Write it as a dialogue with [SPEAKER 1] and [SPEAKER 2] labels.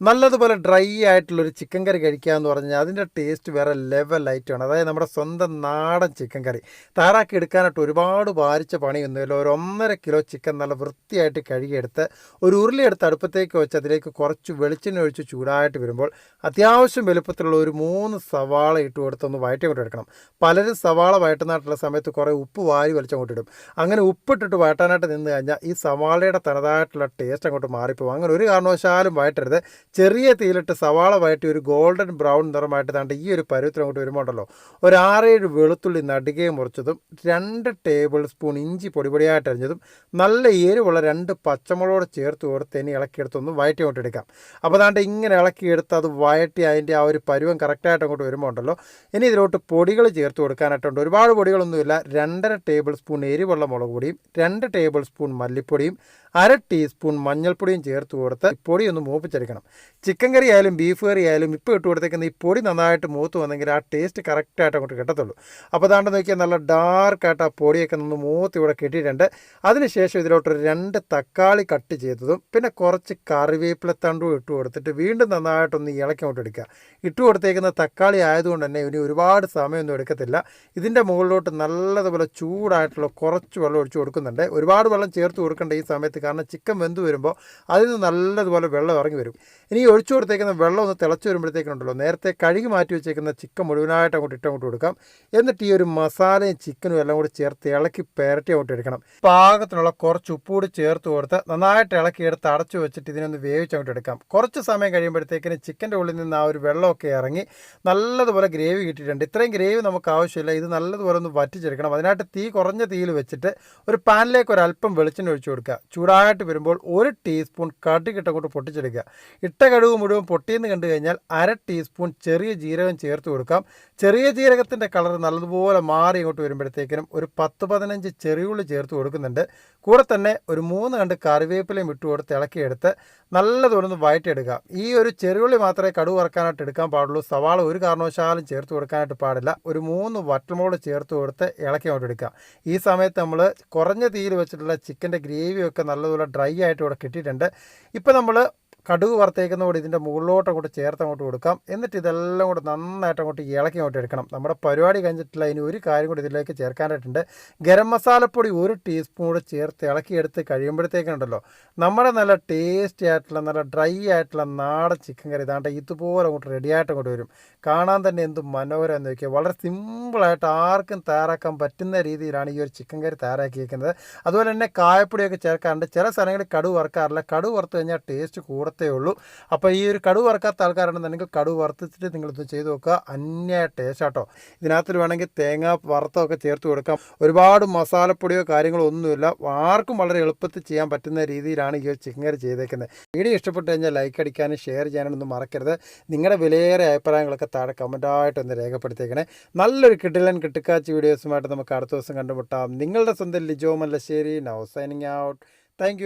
[SPEAKER 1] നല്ലതുപോലെ ഡ്രൈ ആയിട്ടുള്ളൊരു ചിക്കൻ കറി കഴിക്കുക എന്ന് പറഞ്ഞാൽ അതിന്റെ ടേസ്റ്റ് വേറെ ഐറ്റമാണ് അതായത് നമ്മുടെ സ്വന്തം നാടൻ ചിക്കൻ കറി. താറാക്കി എടുക്കാനായിട്ട് ഒരുപാട് ഭാരിച്ച പണിയൊന്നുമില്ല ഒരു ഒന്നര കിലോ ചിക്കൻ നല്ല വൃത്തിയായിട്ട് കഴുകിയെടുത്ത് ഒരു ഉരുളി എടുത്ത് അടുപ്പത്തേക്ക് വെച്ച് അതിലേക്ക് കുറച്ച് വെളിച്ചെണ്ണ ഒഴിച്ച് ചൂടായിട്ട് വരുമ്പോൾ അത്യാവശ്യം വലുപ്പത്തിലുള്ള ഒരു മൂന്ന് സവാള ഇട്ട് കൊടുത്തൊന്ന് വയറ്റി കൊണ്ട് എടുക്കണം. പലരും സവാള വയറ്റുന്നതായിട്ടുള്ള സമയത്ത് കുറേ ഉപ്പ് വാരി വലിച്ചങ്ങോട്ട് ഇടും. അങ്ങനെ ഉപ്പിട്ടിട്ട് വയറ്റാനായിട്ട് നിന്ന് കഴിഞ്ഞാൽ ഈ സവാളയുടെ തനതായിട്ടുള്ള ടേസ്റ്റ് അങ്ങോട്ട് മാറിപ്പോകും അങ്ങനെ ഒരു കാരണവശാലും വയറ്റരുത്. ചെറിയ തീയിലിട്ട് സവാള വയറ്റി ഒരു ഗോൾഡൻ ബ്രൗൺ നിറമായിട്ട് താണ്ട് ഈ ഒരു പരുവത്തിൽ അങ്ങോട്ട് വരുമ്പോൾ ഉണ്ടല്ലോ ഒരു ആറേഴ് വെളുത്തുള്ളി നടുകയെ മുറിച്ചതും രണ്ട് ടേബിൾ സ്പൂൺ ഇഞ്ചി പൊടിപൊടിയായിട്ട് അരിഞ്ഞതും നല്ല എരിവുള്ള രണ്ട് പച്ചമുളകോട് ചേർത്ത് കൊടുത്ത് ഇനി ഇളക്കിയെടുത്തൊന്ന് വയറ്റി അങ്ങോട്ട് എടുക്കാം. അപ്പോൾ താണ്ട് ഇങ്ങനെ ഇളക്കിയെടുത്ത് അത് വയറ്റി അതിന്റെ ആ ഒരു പരുവം കറക്റ്റായിട്ട് അങ്ങോട്ട് വരുമ്പോൾ ഉണ്ടല്ലോ ഇനി ഇതിലോട്ട് പൊടികൾ ചേർത്ത് കൊടുക്കാനായിട്ടുണ്ട്. ഒരുപാട് പൊടികളൊന്നുമില്ല. രണ്ടര ടേബിൾ സ്പൂൺ എരിവുള്ള മുളക് പൊടിയും രണ്ട് ടേബിൾ സ്പൂൺ മല്ലിപ്പൊടിയും അര ടീസ്പൂൺ മഞ്ഞൾപ്പൊടിയും ചേർത്ത് കൊടുത്ത് പൊടി ഒന്ന് മൂപ്പിച്ചെടുക്കണം. ചിക്കൻ കറി ആയാലും ബീഫ് കറി ആയാലും ഇപ്പോൾ ഇട്ട് കൊടുത്തേക്കുന്ന ഈ പൊടി നന്നായിട്ട് മൂത്ത് വന്നെങ്കിൽ ആ ടേസ്റ്റ് കറക്റ്റായിട്ട് അങ്ങോട്ട് കിട്ടത്തുള്ളൂ. അപ്പോൾ അതാണ്ട് നോക്കിയാൽ നല്ല ഡാർക്കായിട്ട് ആ പൊടിയൊക്കെ നിന്ന് മൂത്ത് ഇവിടെ കിട്ടിയിട്ടുണ്ട്. അതിനുശേഷം ഇതിലോട്ടൊരു രണ്ട് തക്കാളി കട്ട് ചെയ്തതും പിന്നെ കുറച്ച് കറിവേപ്പില തണ്ടും ഇട്ട് കൊടുത്തിട്ട് വീണ്ടും നന്നായിട്ടൊന്ന് ഇളക്കി അങ്ങോട്ട് എടുക്കുക. ഇട്ട് കൊടുത്തേക്കുന്ന തക്കാളി ആയതുകൊണ്ട് തന്നെ ഇനി ഒരുപാട് സമയമൊന്നും എടുക്കത്തില്ല. ഇതിന്റെ മുകളിലോട്ട് നല്ലതുപോലെ ചൂടായിട്ടുള്ള കുറച്ച് വെള്ളം ഒഴിച്ച് കൊടുക്കുന്നുണ്ട്. ഒരുപാട് വെള്ളം ചേർത്ത് കൊടുക്കേണ്ട ഈ സമയത്ത് കാരണം ചിക്കൻ വെന്ത് വരുമ്പോൾ അതിൽ നിന്ന് നല്ലതുപോലെ വെള്ളം ഇറങ്ങി വരും. ഇനി ഒഴിച്ചു കൊടുത്തേക്കുന്ന വെള്ളം ഒന്ന് തിളച്ച് വരുമ്പോഴത്തേക്കുണ്ടല്ലോ നേരത്തെ കഴുകി മാറ്റി വെച്ചേക്കുന്ന ചിക്കൻ മുഴുവനായിട്ട് അങ്ങോട്ട് ഇട്ടങ്ങോട്ട് കൊടുക്കാം. എന്നിട്ട് ഈ ഒരു മസാലയും ചിക്കനും എല്ലാം കൂടി ചേർത്ത് ഇളക്കി പെരട്ടി അങ്ങോട്ട് എടുക്കണം. പാകത്തിനുള്ള കുറച്ച് ഉപ്പ് കൂടി ചേർത്ത് കൊടുത്ത് നന്നായിട്ട് ഇളക്കി എടുത്ത് അടച്ചു വെച്ചിട്ട് ഇതിനൊന്ന് വേവിച്ച് അങ്ങോട്ട് എടുക്കാം. കുറച്ച് സമയം കഴിയുമ്പോഴത്തേക്കിന് ചിക്കന്റെ ഉള്ളിൽ നിന്ന് ആ ഒരു വെള്ളമൊക്കെ ഇറങ്ങി നല്ലതുപോലെ ഗ്രേവി കിട്ടിയിട്ടുണ്ട്. ഇത്രയും ഗ്രേവി നമുക്ക് ആവശ്യമില്ല. ഇത് നല്ലതുപോലെ ഒന്ന് വറ്റിച്ചെടുക്കണം. അതിനായിട്ട് തീ കുറഞ്ഞ തീയിൽ വെച്ചിട്ട് ഒരു പാനിലേക്ക് ഒരു അല്പം വെളിച്ചെണ്ണ ഒഴിച്ചു കൊടുക്കുക. ചൂടായിട്ട് വരുമ്പോൾ ഒരു ടീസ്പൂൺ കടുകിട്ട് കൊണ്ട് പൊട്ടിച്ചെടുക്കുക. ഇട്ട കടുക് മുഴുവൻ പൊട്ടിയെന്ന് കണ്ടു കഴിഞ്ഞാൽ അര ടീസ്പൂൺ ചെറിയ ജീരകം ചേർത്ത് കൊടുക്കാം. ചെറിയ ജീരകത്തിന്റെ കളർ നല്ലതുപോലെ മാറി ഇങ്ങോട്ട് വരുമ്പോഴത്തേക്കിനും ഒരു പത്ത് പതിനഞ്ച് ചെറിയുള്ളി ചേർത്ത് കൊടുക്കുന്നുണ്ട്. കൂടെ തന്നെ ഒരു മൂന്ന് കണ്ട് കറിവേപ്പിലയും ഇട്ട് കൊടുത്ത് ഇളക്കിയെടുത്ത് നല്ലതുപോലെ ഒന്ന് വഴറ്റിയെടുക്കുക ഈ ഒരു ചെറിയുള്ളി മാത്രമേ കടുക് വറക്കാനായിട്ട് എടുക്കാൻ പാടുള്ളൂ. സവാള ഒരു കാരണവശാലും ചേർത്ത് കൊടുക്കാനായിട്ട് പാടില്ല. ഒരു മൂന്ന് വറ്റൽമുളക് ചേർത്ത് കൊടുത്ത് ഇളക്കി അങ്ങോട്ട് എടുക്കുക. ഈ സമയത്ത് നമ്മൾ കുറഞ്ഞ തീയിൽ വെച്ചിട്ടുള്ള ചിക്കന്റെ ഗ്രേവിയൊക്കെ നല്ലതുപോലെ ഡ്രൈ ആയിട്ട് ഇവിടെ കിട്ടിയിട്ടുണ്ട്. ഇപ്പോൾ നമ്മൾ കടുക് വറുത്തേക്കുന്ന കൂടി ഇതിന്റെ മുകളിലോട്ട് അങ്ങോട്ട് ചേർത്ത് അങ്ങോട്ട് കൊടുക്കാം. എന്നിട്ട് ഇതെല്ലാം കൂടെ നന്നായിട്ട് അങ്ങോട്ട് ഇളക്കി അങ്ങോട്ട് എടുക്കണം. നമ്മുടെ പരിപാടി കഴിഞ്ഞിട്ടില്ല. ഇനി ഒരു കാര്യം കൂടി ഇതിലേക്ക് ചേർക്കാനായിട്ടുണ്ട്. ഗരം മസാലപ്പൊടി ഒരു ടീസ്പൂൺ കൂടെ ചേർത്ത് ഇളക്കിയെടുത്ത് കഴിയുമ്പോഴത്തേക്കുണ്ടല്ലോ. നമ്മുടെ നല്ല ടേസ്റ്റി ആയിട്ടുള്ള നല്ല ഡ്രൈ ആയിട്ടുള്ള നാടൻ ചിക്കൻ കറി ഇതാണ്ട് ഇതുപോലെ അങ്ങോട്ട് റെഡി ആയിട്ട് അങ്ങോട്ട് വരും. കാണാൻ തന്നെ എന്ത് മനോഹരം എന്ന് നോക്കിയാൽ വളരെ സിമ്പിളായിട്ട് ആർക്കും തയ്യാറാക്കാൻ പറ്റുന്ന രീതിയിലാണ് ഈ ഒരു ചിക്കൻ കറി തയ്യാറാക്കിയിരിക്കുന്നത്. അതുപോലെ തന്നെ കായപ്പൊടിയൊക്കെ ചേർക്കാറുണ്ട്. ചില സ്ഥലങ്ങളിൽ കടുവ് വറുക്കാറില്ല. കടുവ് വറുത്ത് കഴിഞ്ഞാൽ ടേസ്റ്റ് കൂടത്തേ ഉള്ളൂ. അപ്പോൾ ഈ ഒരു കടുവ് വറുക്കാത്ത ആൾക്കാരുണ്ടെന്നുണ്ടെങ്കിൽ കടുവ് വറുത്തിട്ട് നിങ്ങളിത് ചെയ്ത് നോക്കുക അന്യ ടേസ്റ്റ് ആട്ടോ. ഇതിനകത്ത് വേണമെങ്കിൽ തേങ്ങ വറുത്തൊക്കെ ചേർത്ത് കൊടുക്കാം. ഒരുപാട് മസാലപ്പൊടിയോ കാര്യങ്ങളോ ഒന്നുമില്ല. ആർക്കും വളരെ എളുപ്പത്തിൽ ചെയ്യാൻ പറ്റുന്ന രീതിയിലാണ് ഈ ഒരു ചിക്കൻ കറി ചെയ്തേക്കുന്നത്. വീഡിയോ ഇഷ്ടപ്പെട്ട് കഴിഞ്ഞാൽ ലൈക്ക് അടിക്കാനും ഷെയർ ചെയ്യാനൊന്നും മറക്കരുത്. നിങ്ങളുടെ വിലയേറെ അഭിപ്രായങ്ങളൊക്കെ താഴെ കമന്റായിട്ട് ഒന്ന് രേഖപ്പെടുത്തിയേക്കണേ. നല്ലൊരു കിട്ടിലൻ കിട്ടിക്കാച്ച് വീഡിയോസുമായിട്ട് നമുക്ക് അടുത്ത ദിവസം കണ്ടുമുട്ടാം. നിങ്ങളുടെ സ്വന്തം Lijo Mallassery. Now signing out thank